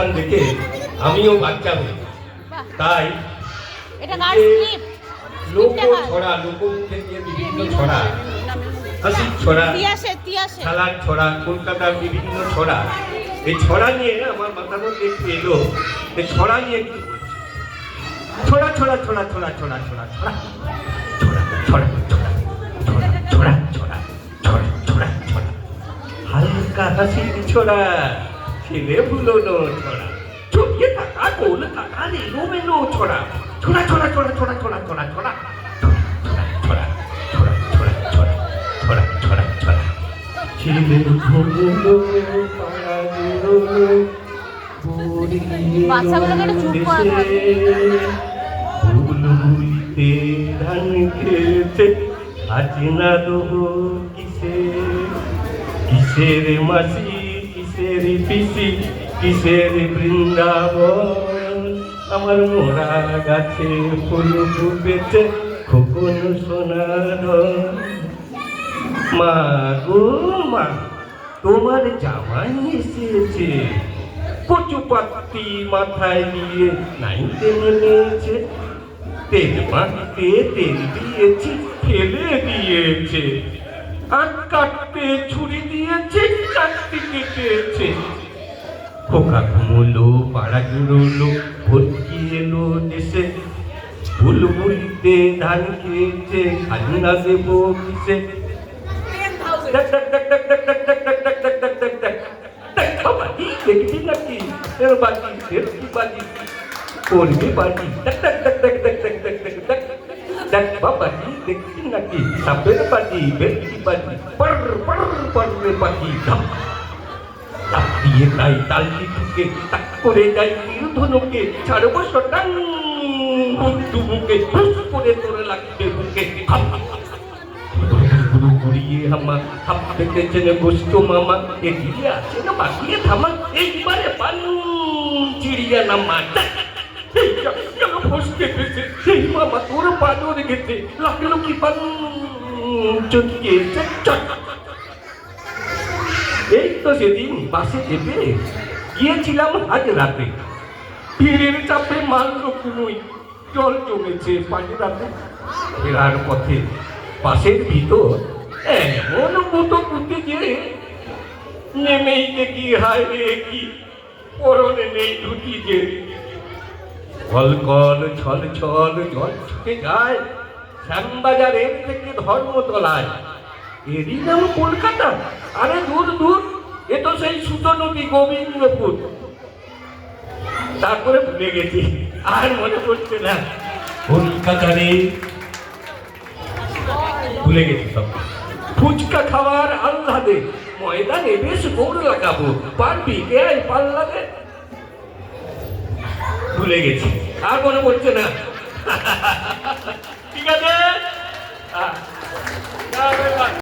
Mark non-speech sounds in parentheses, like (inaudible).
অনুষ্ঠান দেখে আমিও বাচ্চা হই তাই লোক ছড়া লোকমুখে বিভিন্ন ছড়া হাসির ছড়া খেলার কলকাতার বিভিন্ন ছড়া এই ছড়া নিয়ে আমার মাথার মধ্যে একটু এলো এই ছড়া নিয়ে বলছি। ছড়া ছড়া ছড়া ছড়া ছড়া ছড়া ছড়া ছড়া ছড়া ছড়া ছড়া ছড়া ছড়া ছড়া ছড়া ছড়া হালকা হাসির ছড়া ছেলে ভুলোনো ছড়া চোখে টাকা গোল টাকা এলো মেলো ছড়া ছড়া ছড়া ছড়া ছড়া ছড়া ছড়া ছড়া কিসের মাসি কিসের পিসি, কিসের বৃন্দাবন? আমার মোরা গাছে ফুল ফুটেছে, খোকন সোনার মা গো মা, তোমার জামাই এসেছে। কচু পাতি মাথায় নিয়ে নাইতে নেমেছে তেল মাখতে তেল দিয়েছি, ফেলে দিয়েছে। আর কাটতে ছুরি দিয়েছে কাটতে কেটেছে খোকা ঘুমলো পাড়া ঘুরলো ভর্তি এলো দেশে ভুল ভুলিতে ধান খেয়েছে খাজনা দেব কিসে দেখবি নাকি এর বাজি এর কি বাজি করবি বাজি babaji dekin lagi, sambil pagi berki pagi, per per per pagi dap dap দিয়ে তাই তাল লিখুকে তাক করে যাই নির্ধনুকে ছাড়ব সটাং দুবুকে ঠুস করে তোরে লাগবে বুকে ঘুরিয়ে হামা হাপ পেতেছেন গোস্ত মামা এগিয়ে আছে না বাকিয়ে থামা এইবারে পান চিড়িয়া নামা ফসকে গেছে সেই তোর পাদর গেছে। লাগল কি পান এই তো সেদিন বাসে চেপে গিয়েছিলাম আজ রাতে। ভিড়ের চাপে মারল কুনুই। জল জমেছে পাঁচরাতে ফেরার পথে বাসের ভিতর এমন মতো পুঁতে যে নেমেই দেখি, হায় রে, কি পরনে নেই ধুতি। যে কলকল ছল ছল জল ছুটে যায়। শ্যামবাজারের থেকে ধর্মতলায় এরই নাম কলকাতা? আরে দূর দূর। এ তো সেই সুতো নদী গোবিন্দপুর। তারপরে ভুলে গেছি, আর মনে পড়ছে না। কলকাতা রে ভুলে গেছি সব। ফুচকা খাওয়ার আহ্লাদে ময়দানে বেশ গৌড় লাগাবো। পারবি কে আয় পাল্লাতে? ভুলে গেছি। আর মনে পড়ছে না। (laughs) ঠিক আছে?